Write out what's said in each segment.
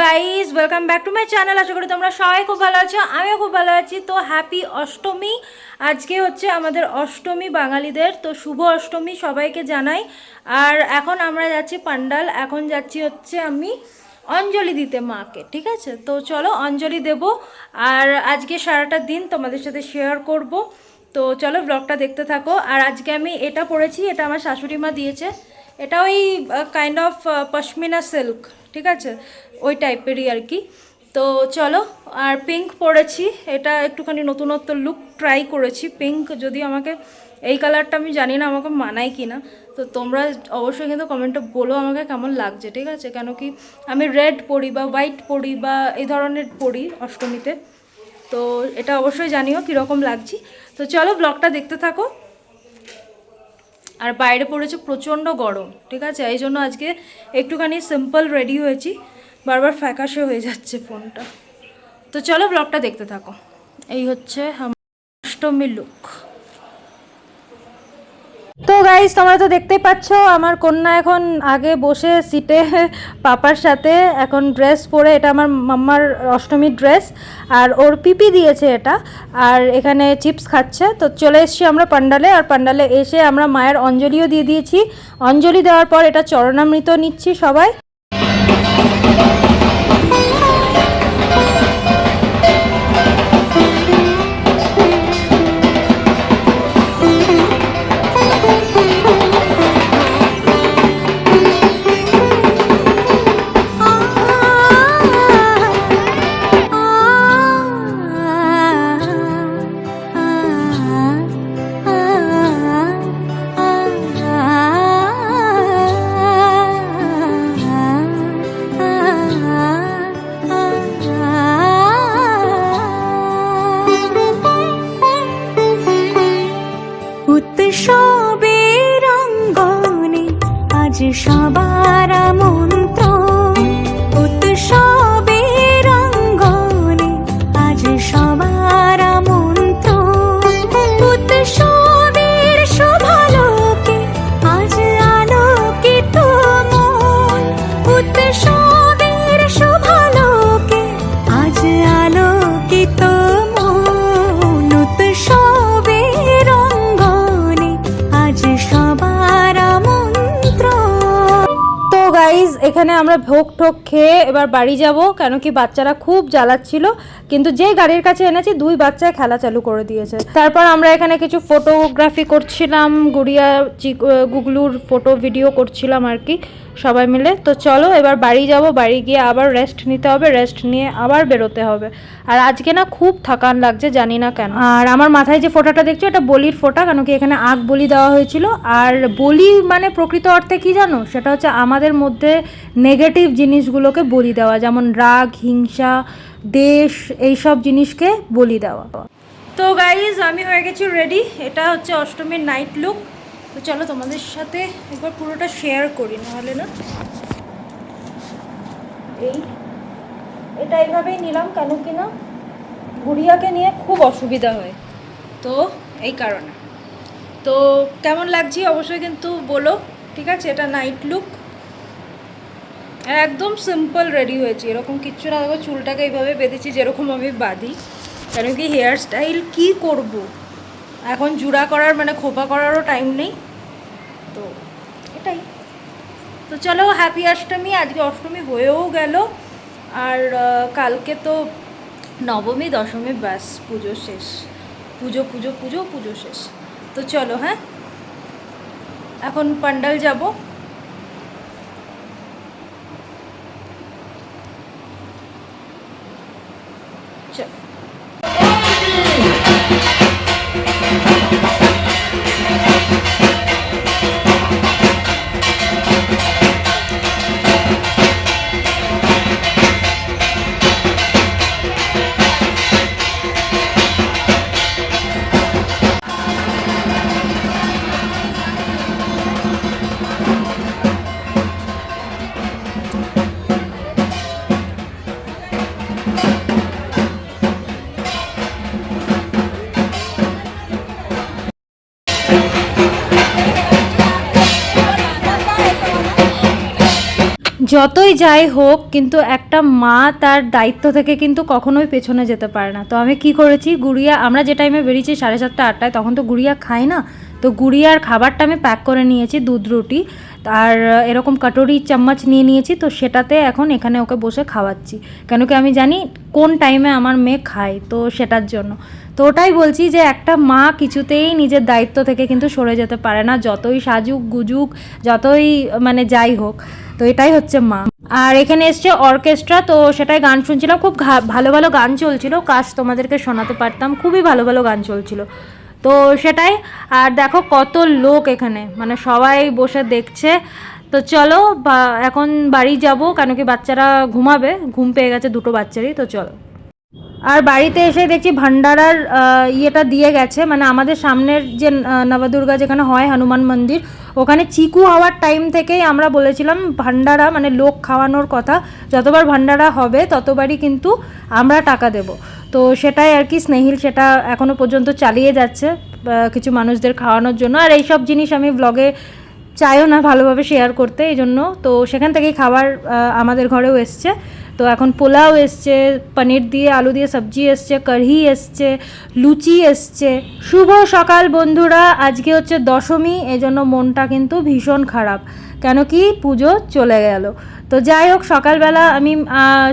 Guys welcome back to my channel আশা করি তোমরা সবাই খুব ভালো আছো, আমিও খুব ভালো আছি। তো হ্যাপি অষ্টমী। আজকে হচ্ছে আমাদের অষ্টমী বাঙালিদের। তো শুভ অষ্টমী সবাইকে জানাই। আর এখন আমরা যাচ্ছি পান্ডাল। এখন যাচ্ছি হচ্ছে আমি অঞ্জলি দিতে মাকে, ঠিক আছে? তো চলো অঞ্জলি দেব। আর আজকে সারাটা দিন তোমাদের সাথে শেয়ার করব। তো চলো ব্লগটা দেখতে থাকো। আর আজকে আমি এটা পরেছি এটা আমার শাশুড়ি মা দিয়েছে। এটা ওই কাইন্ড অফ পশমিনা সিল্ক ঠিক আছে? ওই টাইপেরই আর কি। তো চলো, আর পিঙ্ক পরেছি। এটা একটুখানি নতুনত্ব লুক ট্রাই করেছি। পিঙ্ক যদি আমাকে, এই কালারটা আমি জানি না আমাকে মানায় কি না তো তোমরা অবশ্যই কিন্তু কমেন্টে বলো আমাকে কেমন লাগছে, ঠিক আছে? কেন কি আমি রেড পরি বা হোয়াইট পরি বা এই ধরনের পরি অষ্টমীতে। তো এটা অবশ্যই জানিও কীরকম লাগছি। তো চলো ব্লগটা দেখতে থাকো। আর বাইরে পড়েছে প্রচণ্ড গরম, ঠিক আছে? এই জন্য আজকে একটুখানি সিম্পল রেডি হয়েছি। বারবার ফ্যাকাশে হয়ে যাচ্ছে ফোনটা। তো চলো ব্লগটা দেখতে থাকো। এই হচ্ছে আমার অষ্টমী লুক তো গাইজ তোমরা তো দেখতেই পাচ্ছ, আমার কন্যা এখন আগে বসে সিটে পাপার সাথে। এখন ড্রেস পরে, এটা আমার মাম্মার অষ্টমীর ড্রেস আর ওর পিপি দিয়েছে এটা। আর এখানে চিপস খাচ্ছে। তো চলে এসছি আমরা পান্ডালে আর পান্ডালে এসে আমরা মায়ের অঞ্জলিও দিয়ে দিয়েছি। অঞ্জলি দেওয়ার পর এটা চরণামৃত নিচ্ছি সবাই। এখানে আমরা ভোগ ঠোক খেয়ে এবার বাড়ি যাব, কেন কি বাচ্চারা খুব জ্বালাচ্ছিল। কিন্তু যে গাড়ির কাছে এনেছি, দুই বাচ্চা খেলা চালু করে দিয়েছে। তারপর আমরা এখানে কিছু ফটোগ্রাফি করছিলাম, গুড়িয়া গুগলুর ফটো ভিডিও করছিলাম আর কি। সবাই মিলে। তো চলো, এবার বাড়ি যাব, বাড়ি গিয়ে আবার রেস্ট নিতে হবে রেস্ট নিয়ে আবার বেরোতে হবে। আর আজকে না খুব থাকান লাগছে, জানি না কেন। আর আমার মাথায় যে ফোঁটাটা দেখছ, এটা বলির ফোঁটা, কেন কি এখানে আগ বলি দেওয়া হয়েছিল। আর বলি মানে প্রকৃত অর্থে কি জানো? সেটা হচ্ছে আমাদের মধ্যে নেগেটিভ জিনিসগুলোকে বলি দেওয়া, যেমন রাগ, হিংসা, দেশ, এইসব জিনিসকে বলি দেওয়া। তো গাইজ আমি হয়ে গেছি রেডি এটা হচ্ছে অষ্টমীর নাইট লুক তো চলো তোমাদের সাথে একবার পুরোটা শেয়ার করি, নাহলে না এই, এটা এইভাবেই নিলাম, কেন কি না গুড়িয়াকে নিয়ে খুব অসুবিধা হয়। তো এই কারণে। তো কেমন লাগছে অবশ্যই কিন্তু বলো, ঠিক আছে? এটা নাইট লুক একদম সিম্পল রেডি হয়েছি। এরকম কিচ্ছু না, দেখো চুলটাকে এইভাবে বেঁধেছি, যেরকম আমি বাঁধি। কেন কি হেয়ার স্টাইল কী করব? এখন জুড়া করার মানে খোপা করারও টাইম নেই। তো এটাই। তো চলো হ্যাপি অষ্টমী, আজকে অষ্টমী হয়েও গেল। আর কালকে তো নবমী, দশমী, ব্যাস, পুজো শেষ। পুজো পুজো পুজো পুজো শেষ। তো চলো হ্যাঁ? এখন পান্ডাল যাব। চলো। যতই যাই হোক, কিন্তু একটা মা তার দায়িত্ব থেকে কিন্তু কখনোই পেছনে যেতে পারে না। তো আমি কি করেছি? গুড়িয়া, আমরা যে টাইমে বেরিয়েছি সাড়ে সাতটা, আটটায়, তখন তো গুড়িয়া খাই না। তো গুড়িয়ার খাবারটা আমি প্যাক করে নিয়েছি, দুধ, রুটি, আর এরকম কাটোরি চামচ নিয়ে নিয়েছি। তো সেটাতে এখন এখানে ওকে বসে খাওয়াচ্ছি। কেন কি আমি জানি কোন টাইমে আমার মেয়ে খায়, তো সেটার জন্য। তো ওটাই বলছি যে একটা মা কিছুতেই নিজের দায়িত্ব থেকে কিন্তু সরে যেতে পারে না, যতই সাজুক, গুজুক, যতই মানে যাই হোক। তো এটাই হচ্ছে মা। আর এখানে এসছে অর্কেস্ট্রা, তো সেটাই গান শুনছিলাম। খুব ভালো ভালো গান চলছিল কাশ তোমাদেরকে শোনাতে পারতাম। খুবই ভালো ভালো গান চলছিল। তো সেটাই, আর দেখো কত লোক এখানে মানে সবাই বসে দেখছে। তো চলো এখন বাড়ি যাব, কেন কি বাচ্চারা ঘুমাবে, ঘুম পেয়ে গেছে দুটো বাচ্চারই, তো চলো। আর বাড়িতে এসে দেখছি ভান্ডারার ইয়েটা দিয়ে গেছে। মানে আমাদের সামনের যে নবদুর্গা যেখানে হয় হনুমান মন্দির, ওখানে চিকু হওয়ার টাইম থেকেই আমরা বলেছিলাম ভান্ডারা মানে লোক খাওয়ানোর কথা। যতবার ভান্ডারা হবে, ততবারই কিন্তু আমরা টাকা দেব। তো সেটাই আর কি স্নেহিল সেটা এখনও পর্যন্ত চালিয়ে যাচ্ছে কিছু মানুষদের খাওয়ানোর জন্য। আর এইসব জিনিস আমি ব্লগে চাইও না ভালোভাবে শেয়ার করতে এই জন্য তো সেখান থেকেই খাবার আমাদের ঘরেও এসছে। তো এখন পোলাও এসছে, পনির দিয়ে আলু দিয়ে সবজি এসছে কড়ি এসছে, লুচি এসছে। শুভ সকাল বন্ধুরা, আজকে হচ্ছে দশমী এই জন্য মনটা কিন্তু ভীষণ খারাপ। কেন কি পুজো চলে গেল। তো যাই হোক, সকালবেলা আমি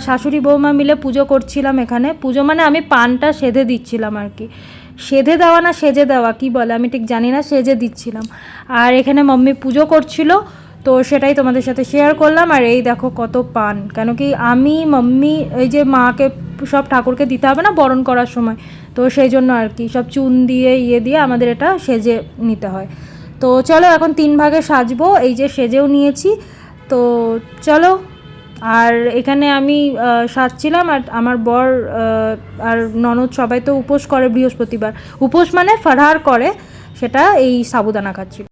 শাশুড়ি বৌমা মিলে পুজো করছিলাম এখানে। পুজো মানে আমি পানটা সেধে দিচ্ছিলাম আর কি। সেধে দেওয়া না সেজে দেওয়া, কি বলে? আমি ঠিক জানি না, সেজে দিচ্ছিলাম। আর এখানে মম্মি পুজো করছিল। তো সেটাই তোমাদের সাথে শেয়ার করলাম। আর এই দেখো কত পান। কেন কি আমি, মাম্মি, এই যে মাকে সব ঠাকুরকে দিতে হবে না বরণ করার সময়। তো সেই জন্য আর কি, সব চুন দিয়ে ইয়ে দিয়ে আমাদের এটা সেজে নিতে হয়। তো চলো এখন তিন ভাগে সাজবো। এই যে সেজেও নিয়েছি। তো চলো, আর এখানে আমি সাজছিলাম। আর আমার বর আর ননদ সবাই তো উপোস করে বৃহস্পতিবার। উপোস মানে ফারহার করে, সেটা এই সাবুদানা খাচ্ছিল।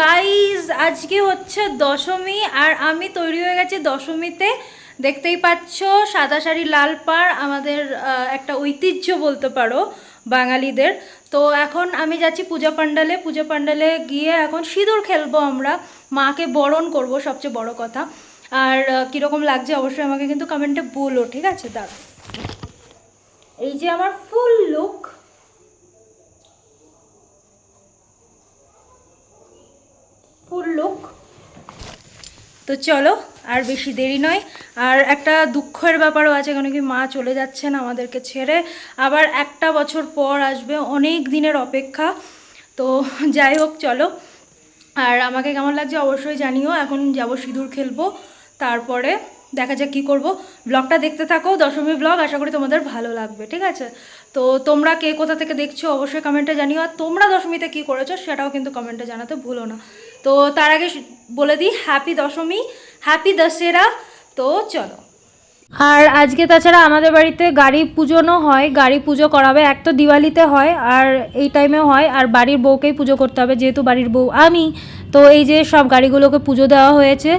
গাইজ আজকে হচ্ছে দশমী আর আমি তৈরি হয়ে গেছি দশমীতে। দেখতেই পাচ্ছ, সাদা শাড়ি, লাল পাড়, আমাদের একটা ঐতিহ্য বলতে পারো বাঙালিদের। তো এখন আমি যাচ্ছি পূজা পাণ্ডালে। পূজা পাণ্ডালে গিয়ে এখন সিঁদুর খেলব আমরা। মাকে বরণ করব, সবচেয়ে বড় কথা। আর কীরকম লাগছে অবশ্যই আমাকে কিন্তু কমেন্টে বলো, ঠিক আছে? দাঁড়া এই যে আমার ফুল লুক ফুল লুক তো চলো, আর বেশি দেরি নয়। আর একটা দুঃখের ব্যাপারও আছে, কেন কি মা চলে যাচ্ছেন আমাদেরকে ছেড়ে। আবার একটা বছর পর আসবে, অনেক দিনের অপেক্ষা। তো যাই হোক, চলো। আর আমাকে কেমন লাগছে অবশ্যই জানিও, এখন যাব সিঁদুর খেলব, তারপরে দেখা যাক কী করব। ব্লগটা দেখতে থাকো, দশমী ব্লগ, আশা করি তোমাদের ভালো লাগবে, ঠিক আছে? তো তোমরা কে কোথা থেকে দেখছ, অবশ্যই কমেন্টে জানিও। আর তোমরা দশমীতে কী করেছ, সেটাও কিন্তু কমেন্টে জানাতে ভুলো না। তো তার আগে বলে দিই হ্যাপি দশমী হ্যাপি দশেরা। তো চলো। আর আজকে তাছাড়া আমাদের বাড়িতে গাড়ি পুজোনো হয়, গাড়ি পুজো করাবে। এক তো দিওয়ালিতে হয়, আর এই টাইমেও হয়, আর বাড়ির বউকেই পুজো করতে হবে, যেহেতু বাড়ির বউ আমি। তো এই যে সব গাড়িগুলোকে পুজো দেওয়া হয়েছে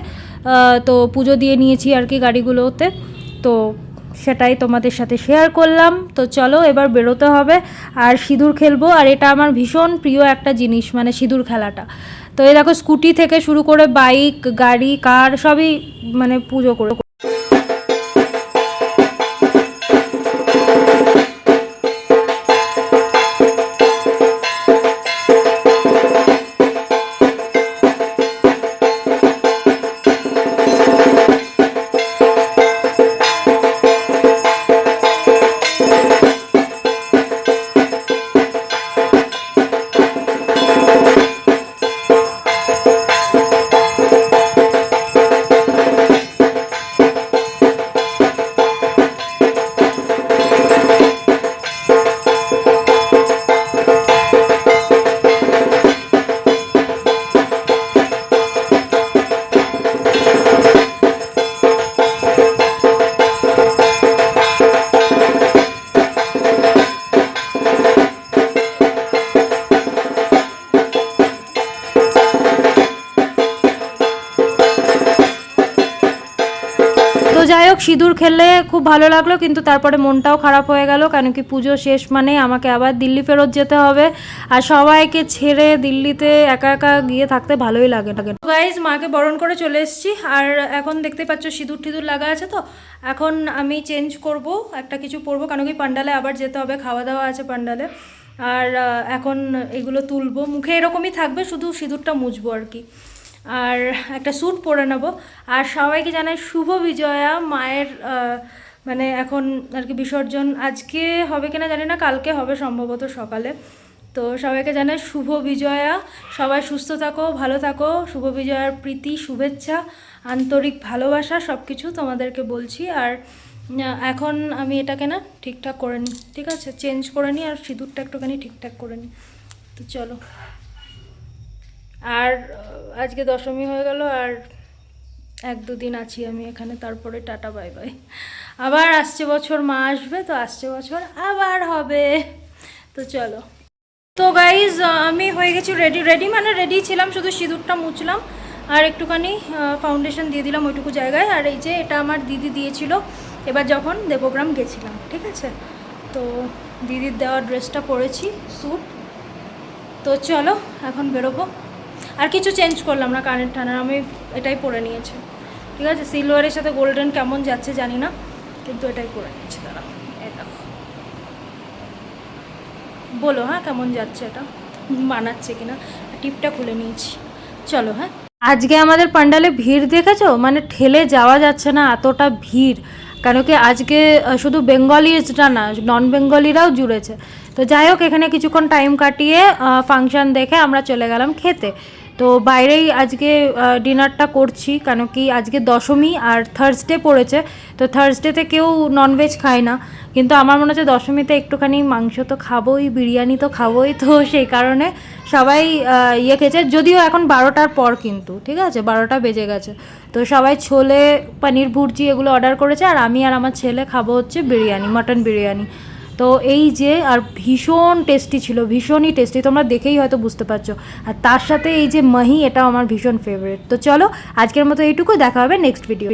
তো পুজো দিয়ে নিয়েছি আর কি গাড়িগুলোতে। তো সেটাই তোমাদের সাথে শেয়ার করলাম। তো চলো, এবার বেরোতে হবে। আর সিঁদুর খেলব, আর এটা আমার ভীষণ প্রিয় একটা জিনিস মানে সিঁদুর খেলাটা। তো এই দেখো স্কুটি থেকে শুরু করে বাইক গাড়ি কার সবই মানে পুজো করে। সিঁদুর খেললে খুব ভালো লাগল, কিন্তু তারপরে মনটাও খারাপ হয়ে গেল, কেন কি পুজো শেষ মানে আমাকে আবার দিল্লি ফেরত যেতে হবে। আর সবাইকে ছেড়ে দিল্লিতে একা একা গিয়ে থাকতে ভালোই লাগে। লাগে গাইজ মাকে বরণ করে চলে এসেছি, আর এখন দেখতে পাচ্ছ সিঁদুর টিঁদুর লাগা আছে তো। এখন আমি চেঞ্জ করব, একটা কিছু পরবো, কেন কি পান্ডালে আবার যেতে হবে, খাওয়া দাওয়া আছে পান্ডালে। আর এখন এগুলো তুলবো, মুখে এরকমই থাকবে, শুধু সিঁদুরটা মুছবো আর কি। আর একটা স্যুট পরে নেব। আর সবাইকে জানাই শুভ বিজয়া, মায়ের মানে এখন আর কি বিসর্জন। আজকে হবে কিনা জানি না, কালকে হবে সম্ভবত সকালে। তো সবাইকে জানাই শুভ বিজয়া। সবাই সুস্থ থাকো, ভালো থাকো। শুভ বিজয়ার প্রীতি, শুভেচ্ছা, আন্তরিক ভালোবাসা সব কিছু তোমাদেরকে বলছি। আর এখন আমি এটাকে না ঠিকঠাক করে নিই ঠিক আছে? চেঞ্জ করে নিই আর সিঁদুরটা একটুখানি ঠিকঠাক করে নিই তো চলো। আর আজকে দশমী হয়ে গেল আর এক দুদিন আছি আমি এখানে, তারপরে টাটা, বাই বাই। আবার আসছে বছর, মা আসবে, তো আসছে বছর আবার হবে। তো চলো। তো গাইজ আমি হয়ে গেছি রেডি রেডি মানে রেডি ছিলাম, শুধু সিঁদুরটা মুছলাম আর একটুখানি ফাউন্ডেশন দিয়ে দিলাম ওইটুকু জায়গায়। আর এই যে এটা আমার দিদি দিয়েছিল, এবার যখন দেবগ্রাম গেছিলাম, ঠিক আছে? তো দিদির দেওয়া ড্রেসটা পরেছি স্যুট তো চলো, এখন বেরোবো। আর কিছু চেঞ্জ করলাম না কানের টানার আমি এটাই পরে নিয়েছি। ঠিক আছে? সিলভারের সাথে গোল্ডেন কেমন যাচ্ছে জানি না, কিন্তু এটাই পরে নিয়েছি তারা বলো হ্যাঁ কেমন যাচ্ছে এটা? বানাচ্ছে কিনা? টিপটা খুলে নিয়েছি। চলো হ্যাঁ। আজকে আমাদের পান্ডালে ভিড় দেখেছ? মানে ঠেলে যাওয়া যাচ্ছে না, এতটা ভিড়। কেন কি আজকে শুধু বেঙ্গলিজরা না নন বেঙ্গলিরাও জুড়েছে। তো যাই হোক, এখানে কিছুক্ষণ টাইম কাটিয়ে ফাংশন দেখে আমরা চলে গেলাম খেতে। তো বাইরেই আজকে ডিনারটা করছি, কেন কি আজকে দশমী আর থার্সডে পড়েছে। তো থার্সডেতে কেউ ননভেজ খায় না, কিন্তু আমার মনে হচ্ছে দশমীতে একটুখানি মাংস তো খাবোই, বিরিয়ানি তো খাবোই, তো সেই কারণে সবাই ইয়ে খেয়েছে। যদিও এখন বারোটার পর কিন্তু, ঠিক আছে? বারোটা বেজে গেছে। তো সবাই ছোলে, পনির ভুর্জি এগুলো অর্ডার করেছে, আর আমি আর আমার ছেলে খাব হচ্ছে বিরিয়ানি মাটন বিরিয়ানি। তো এই যে, আর ভীষণ টেস্টি ছিল, ভীষণই টেস্টি তোমরা দেখেই হয়তো বুঝতে পারছ। আর তার সাথে এই যে মাহি এটা আমার ভীষণ ফেভারিট তো চলো, আজকের মতো এইটুকু দেখা হবে নেক্সট ভিডিও